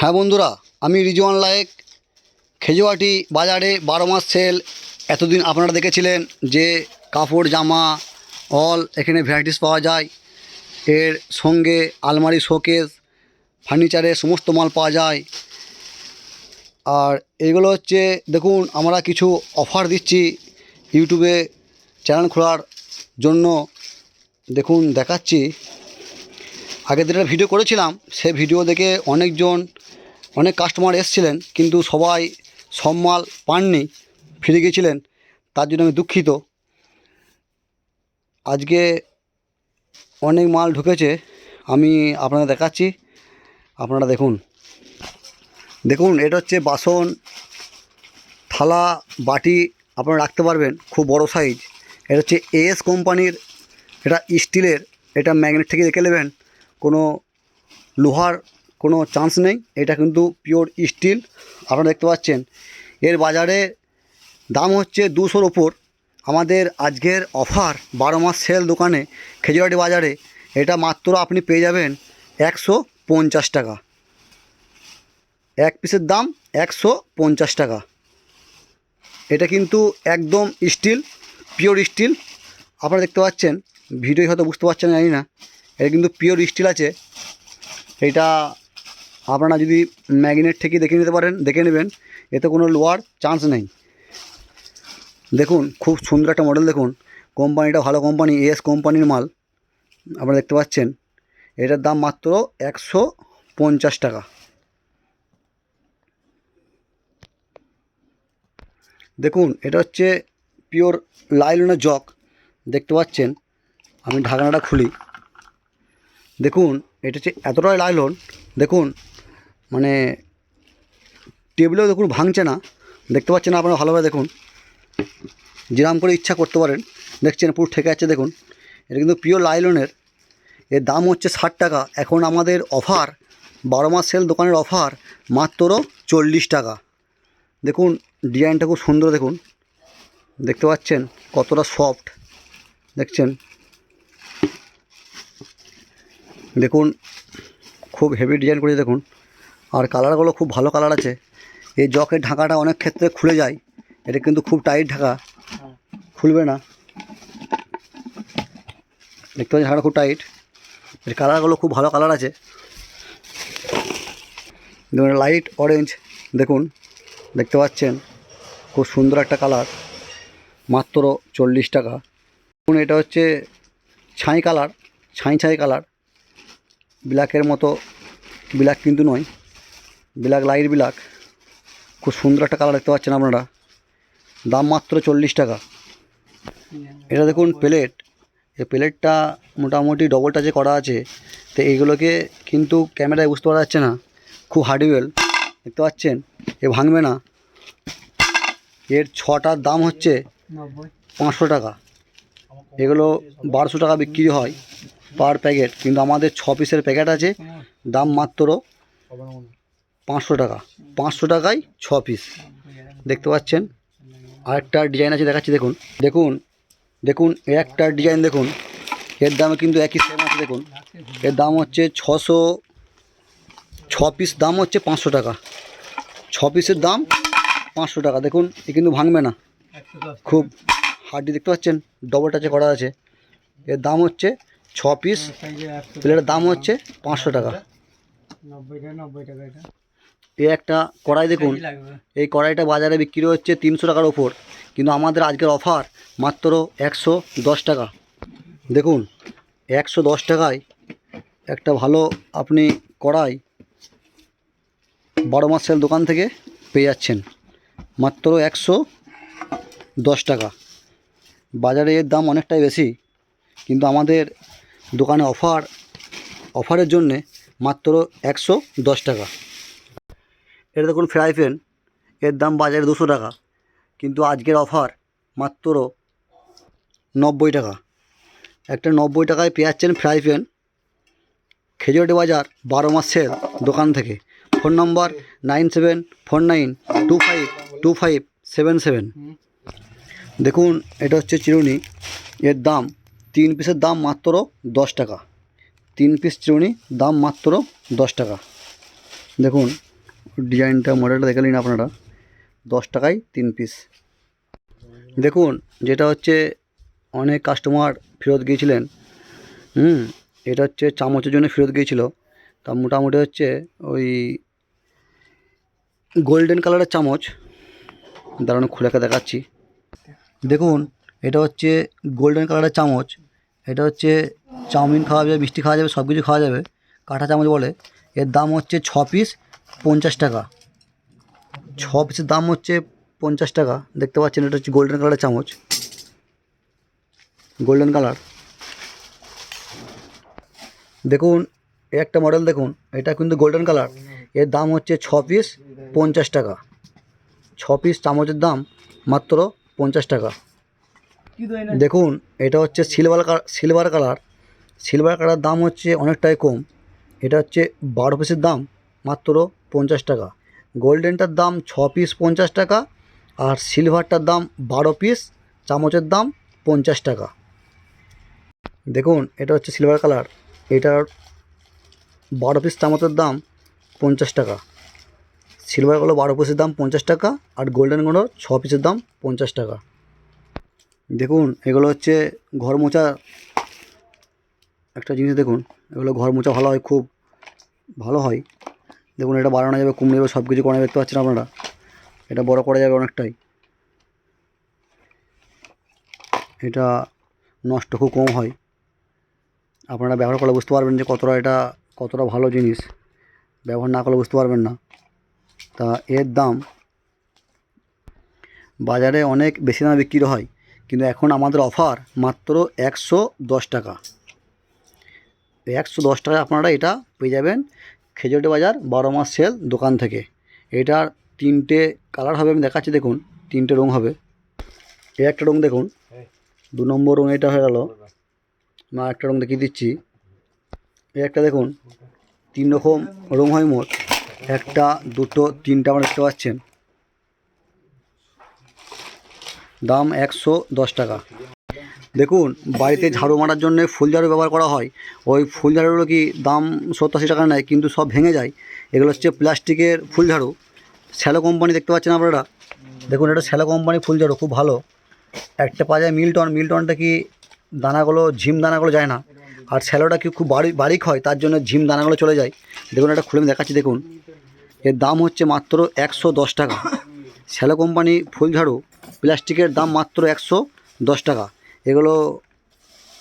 হ্যাঁ বন্ধুরা, আমি রিজওয়ান লায়েক। খেজুয়াটি বাজারে বারো মাস সেল। এতদিন আপনারা দেখেছিলেন যে কাপড়, জামা, অল এখানে ভ্যারাইটিস পাওয়া যায়। এর সঙ্গে আলমারি শোকেস ফার্নিচারের সমস্ত মাল পাওয়া যায়। আর এগুলো হচ্ছে, দেখুন, আমরা কিছু অফার দিচ্ছি ইউটিউবে চ্যানেল খোলার জন্য। দেখুন, দেখাচ্ছি। আগের দিন ভিডিও করেছিলাম, সে ভিডিও দেখে অনেকজন অনেক কাস্টমার এসেছিলেন, কিন্তু সবাই সব মাল পাননি, ফিরে গিয়েছিলেন তার জন্য আমি দুঃখিত। আজকে অনেক মাল ঢুকেছে, আমি আপনাদের দেখাচ্ছি, আপনারা দেখুন। দেখুন, এটা হচ্ছে বাসন, থালা, বাটি, আপনারা রাখতে পারবেন, খুব বড় সাইজ এটা হচ্ছে এএস কোম্পানির, এটা স্টিলের, এটা ম্যাগনেট থেকে রেখে নেবেন কোনো লোহার কোনো চান্স নেই। এটা কিন্তু পিওর স্টিল আপনারা দেখতে পাচ্ছেন, এর বাজারে দাম হচ্ছে দুশোর ওপর। আমাদের আজকের অফার বারো মাস সেল দোকানে খেজুরাটি বাজারে, এটা মাত্র আপনি পেয়ে যাবেন একশো পঞ্চাশ টাকা। এক পিসের দাম একশো পঞ্চাশ টাকা। এটা কিন্তু একদম স্টিল পিওর স্টিল আপনারা দেখতে পাচ্ছেন ভিডিও হয়তো বুঝতে পারছেন, জানি না। এটা কিন্তু পিওর স্টিল আছে। এটা আপনারা যদি ম্যাগনেট থেকে দেখে নিতে পারেন, দেখে নেবেন, এতে কোনো লোয়ার চান্স নেই। দেখুন, খুব সুন্দর একটা মডেল দেখুন। কোম্পানিটা ভালো কোম্পানি এস কোম্পানির মাল। আপনারা দেখতে পাচ্ছেন, এটার দাম মাত্র একশো পঞ্চাশ টাকা। দেখুন, এটা হচ্ছে পিওর লাইলনের জগ। দেখতে পাচ্ছেন, আমি ঢাকনাটা খুলি। দেখুন এটা হচ্ছে এতটাই লাইলন, দেখুন মানে টেবিলেও দেখুন ভাঙছে না, দেখতে পাচ্ছেন আপনারা ভালোভাবে দেখুন, যেরাম করে ইচ্ছা করতে পারেন, দেখছেন পুরো ঠেকে আছে দেখুন, এটা কিন্তু পিওর লাইলনের, এর দাম হচ্ছে ষাট টাকা, এখন আমাদের অফার বারো মাস সেল দোকানের অফার মাত্র চল্লিশ টাকা, দেখুন ডিজাইনটা খুব সুন্দর, দেখুন, দেখতে পাচ্ছেন, কতটা সফট দেখছেন দেখুন, খুব হেভি ডিজাইন করে দেখুন। আর কালারগুলো খুব ভালো কালার আছে। এই জকের ঢাকাটা অনেক ক্ষেত্রে খুলে যায়। এটা কিন্তু খুব টাইট ঢাকা। খুলবে না। দেখতে পাচ্ছি খুব টাইট এর কালারগুলো খুব ভালো কালার আছে। দেখুন লাইট অরেঞ্জ দেখুন, দেখতে পাচ্ছেন? খুব সুন্দর একটা কালার মাত্র চল্লিশ টাকা। দেখুন, এটা হচ্ছে ছাই কালার ছাই ছাই কালার ব্ল্যাকের মতো ব্ল্যাক কিন্তু নয়। ব্ল্যাক লাইট ব্ল্যাক খুব সুন্দর একটা কালার দেখতে পাচ্ছেন আপনারা। দাম মাত্র চল্লিশ টাকা। এটা দেখুন প্লেট এই প্লেটটা মোটামুটি ডবল টাচে করা আছে। তো এইগুলোকে কিন্তু ক্যামেরায় বুঝতে পারা যাচ্ছে না। খুব হার্ডওয়েল দেখতে পাচ্ছেন? এ ভাঙবে না। এর ছটার দাম হচ্ছে পাঁচশো টাকা। এগুলো বারোশো টাকা বিক্রি হয়। পার প্যাকেট, কিন্তু আমাদের ছ পিসের প্যাকেট আছে, দাম মাত্র পাঁচশো টাকা। পাঁচশো টাকায় ছ পিস। দেখতে পাচ্ছেন? আরেকটা ডিজাইন আছে, দেখাচ্ছি, দেখুন। দেখুন দেখুন এর একটা ডিজাইন দেখুন। এর দামে কিন্তু একই সেম আছে, দেখুন। এর দাম হচ্ছে ছশো, ছ পিস দাম হচ্ছে পাঁচশো টাকা। ছ পিসের দাম পাঁচশো টাকা। দেখুন, এ কিন্তু ভাঙবে না। খুব হার্ডি, দেখতে পাচ্ছেন? ডবল টাচে করা আছে। এর দাম হচ্ছে ছ পিস প্লেটের দাম হচ্ছে পাঁচশো টাকা। এই একটা কড়াই দেখুন, এই কড়াইটা বাজারে বিক্রি হচ্ছে তিনশো টাকার ওপর, কিন্তু আমাদের আজকের অফার মাত্র একশো দশ টাকা। দেখুন, একশো দশ টাকায় একটা ভালো আপনি কড়াই বারো মাস সেল দোকান থেকে পেয়ে যাচ্ছেন, মাত্র একশো দশ টাকা। বাজারে এর দাম অনেকটাই বেশি, কিন্তু আমাদের দোকানে অফার, অফারের জন্যে মাত্র একশো দশ টাকা। এটা দেখুন ফ্রাই প্যান, এর দাম বাজারে দুশো টাকা, কিন্তু আজকের অফার মাত্র নব্বই টাকা। একটা নব্বই টাকায় পেয়ে যাচ্ছেন ফ্রাই প্যান খেজুরাটি বাজার বারো মাস সেল দোকান থেকে। Phone number nine seven four nine two five two five seven seven. দেখুন, এটা হচ্ছে চিরুনি, এর দাম তিন পিসের দাম মাত্র দশ টাকা। তিন পিস চিরুনি দাম মাত্র দশ টাকা। দেখুন, ডিজাইনটা, মডেলটা দেখে নিন আপনারা। দশ টাকায় তিন পিস। দেখুন, যেটা হচ্ছে অনেক কাস্টমার ফেরত গিয়েছিলেন। হুম, এটা হচ্ছে চামচের জন্য ফেরত গিয়েছিল। তা মোটামুটি হচ্ছে ওই গোল্ডেন কালারের চামচ। দাঁড়ানো খুলেকে দেখাচ্ছি। দেখুন এটা হচ্ছে গোল্ডেন কালারের চামচ, এটা হচ্ছে চাউমিন খাওয়া যাবে, মিষ্টি খাওয়া যাবে সব কিছু খাওয়া যাবে। কাঁটা চামচ বলে। এর দাম হচ্ছে ছ পিস পঞ্চাশ টাকা। ছ পিসের দাম হচ্ছে পঞ্চাশ টাকা। দেখতে পাচ্ছেন এটা হচ্ছে গোল্ডেন কালারের চামচ। গোল্ডেন কালার দেখুন একটা মডেল দেখুন, এটা কিন্তু গোল্ডেন কালারের দাম হচ্ছে ছ পিস পঞ্চাশ টাকা। ছ পিস চামচের দাম মাত্র পঞ্চাশ টাকা। দেখুন, এটা হচ্ছে silver silver colour silver colour দাম হচ্ছে অনেকটাই কম। এটা হচ্ছে বারো পিসের দাম, মাত্র পঞ্চাশ টাকা। গোল্ডেনটার দাম ছ পিস পঞ্চাশ টাকা, আর সিলভারটার দাম বারো পিস চামচের দাম পঞ্চাশ টাকা। দেখুন, এটা হচ্ছে সিলভার কালার এটার বারো পিস চামচের দাম পঞ্চাশ টাকা। সিলভারগুলো বারো পিসের দাম পঞ্চাশ টাকা, আর গোল্ডেনগুলো ছ পিসের দাম পঞ্চাশ টাকা। দেখুন, এগুলো হচ্ছে ঘর মোছা। একটা জিনিস দেখুন, এগুলো ঘর মোছা ভালো হয়, খুব ভালো হয়। দেখুন, এটা বাড়ানো যাবে কমে যাবে সব কিছু করা দেখতে পাচ্ছেন আপনারা? এটা বড় করা যাবে অনেকটাই। এটা নষ্ট খুব কম হয়। আপনারা ব্যবহার করলে বুঝতে পারবেন যে কতটা এটা, কতটা ভালো জিনিস। ব্যবহার না করলে বুঝতে পারবেন না। তা এর দাম বাজারে অনেক বেশি দামে বিক্রি হয়। কিন্তু এখন আমাদের অফার মাত্র একশো দশ টাকা। একশো দশ টাকায় আপনারা এটা পেয়ে যাবেন খেজুরটি বাজার বারো মাস সেল দোকান থেকে। এটার তিনটে কালার হবে, আমি দেখাচ্ছি, দেখুন, তিনটে রং হবে। এই একটা রং দেখুন, দু নম্বর রং এটা হয়ে গেল। না, একটা রং দেখিয়ে দিচ্ছি। এই একটা দেখুন, তিন রকম রং হয় মোট। একটা, দুটো, তিনটা আমরা দেখতে পাচ্ছেন। দাম একশো দশ টাকা। দেখুন, বাড়িতে ঝাড়ু মারার জন্য ফুল ঝাড়ু ব্যবহার করা হয়। ওই ফুল ঝাড়ুগুলো কি দাম সত্তর টাকা নেয়, কিন্তু সব ভেঙে যায়। এগুলো হচ্ছে প্লাস্টিকের ফুল ঝাড়ু শ্যালো কোম্পানি দেখতে পাচ্ছেন আপনারা? দেখুন, এটা শ্যালো কোম্পানি ফুল ঝাড়ু খুব ভালো। একটা পাওয়া যায় মিল্টন। মিল্টনটা কি দানাগুলো, ঝিম দানাগুলো যায় না। আর শ্যালোটা কি খুব বাড়ি বারিক হয়, তার জন্য ঝিম দানাগুলো চলে যায়। দেখুন, এটা খুলে দেখাচ্ছি, দেখুন। এর দাম হচ্ছে মাত্র একশো দশ টাকা। শ্যালো কোম্পানি ফুল ঝাড়ু প্লাস্টিকের দাম মাত্র একশো দশ টাকা। এগুলো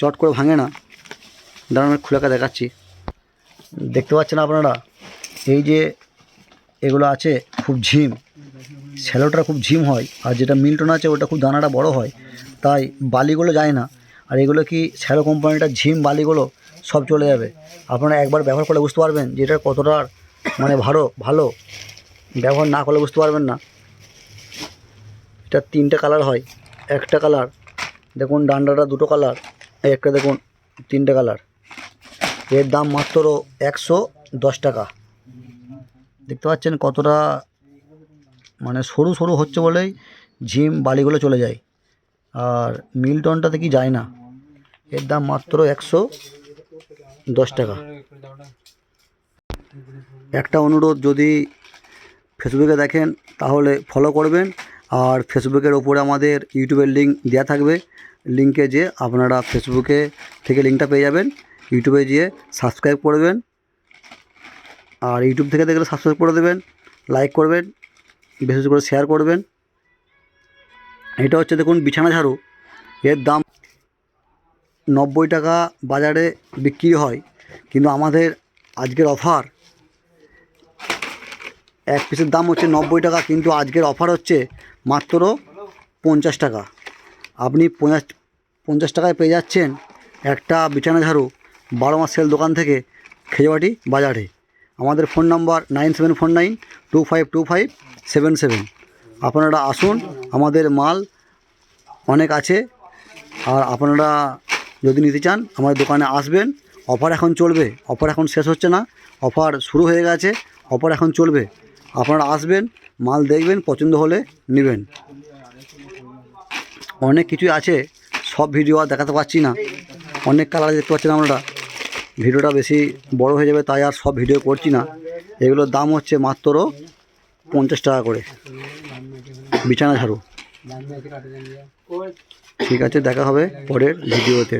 চট করে ভাঙে না। দাঁড়ান খুলেকা দেখাচ্ছি। দেখতে পাচ্ছেন আপনারা? এই যে এগুলো আছে, খুব ঝিম। শ্যালোটা খুব ঝিম হয়, আর যেটা মিল্টন আছে, ওটা খুব দানাটা বড় হয়। তাই বালিগুলো যায় না। আর এগুলো কি শ্যালো কোম্পানিটা ঝিম বালিগুলো সব চলে যাবে? আপনারা একবার ব্যবহার করলে বুঝতে পারবেন যে এটা কতটা মানে ভালো ভালো। ব্যবহার না করলে বুঝতে পারবেন না। এটা তিনটে কালার হয়। একটা কালার দেখুন ডান্ডাটা দুটো কালার একটা দেখুন তিনটে কালারের দাম মাত্র একশো দশ টাকা। দেখতে পাচ্ছেন কতটা মানে সরু সরু হচ্ছে বলেই ঝিম বালিগুলো চলে যায়। আর মিল্টনটাতে কি যায় না। এর দাম মাত্র একশো দশ টাকা। একটা অনুরোধ, যদি ফেসবুকে দেখেন তাহলে ফলো করবেন। আর ফেসবুকের ওপরে আমাদের ইউটিউবের লিঙ্ক দেওয়া থাকবে। লিঙ্কে যেয়ে আপনারা ফেসবুকে থেকে লিঙ্কটা পেয়ে যাবেন। ইউটিউবে গিয়ে সাবস্ক্রাইব করবেন আর ইউটিউব থেকে দেখলে সাবস্ক্রাইব করে দেবেন লাইক করবেন বিশেষ করে শেয়ার করবেন। এটা হচ্ছে দেখুন বিছানা ঝাড়ু। এর দাম নব্বই টাকা বাজারে বিক্রি হয়। কিন্তু আমাদের আজকের অফার এক পিসের দাম হচ্ছে নব্বই টাকা, কিন্তু আজকের অফার হচ্ছে মাত্র পঞ্চাশ টাকা। আপনি পঞ্চাশ পঞ্চাশ টাকায় পেয়ে যাচ্ছেন একটা বিছানা ঝাড়ু বারো মাস সেল দোকান থেকে খেজবাটি বাজারে। আমাদের phone number nine seven four nine two five two five seven seven আপনারা আসুন, আমাদের মাল অনেক আছে, আর আপনারা যদি নিতে চান, আমাদের দোকানে আসবেন। অফার এখন চলবে অফার এখন শেষ হচ্ছে না অফার শুরু হয়ে গেছে অফার এখন চলবে। আপনারা আসবেন, মাল দেখবেন, পছন্দ হলে নেবেন। অনেক কিছুই আছে, সব ভিডিও আর দেখাতে পারছি না। অনেক কালার দেখতে পাচ্ছেন আমরা ভিডিওটা বেশি বড় হয়ে যাবে, তাই আর সব ভিডিও করছি না। এগুলোর দাম হচ্ছে মাত্র পঞ্চাশ টাকা করে। বিছানা ঝাড়ু। ঠিক আছে, দেখা হবে পরের ভিডিওতে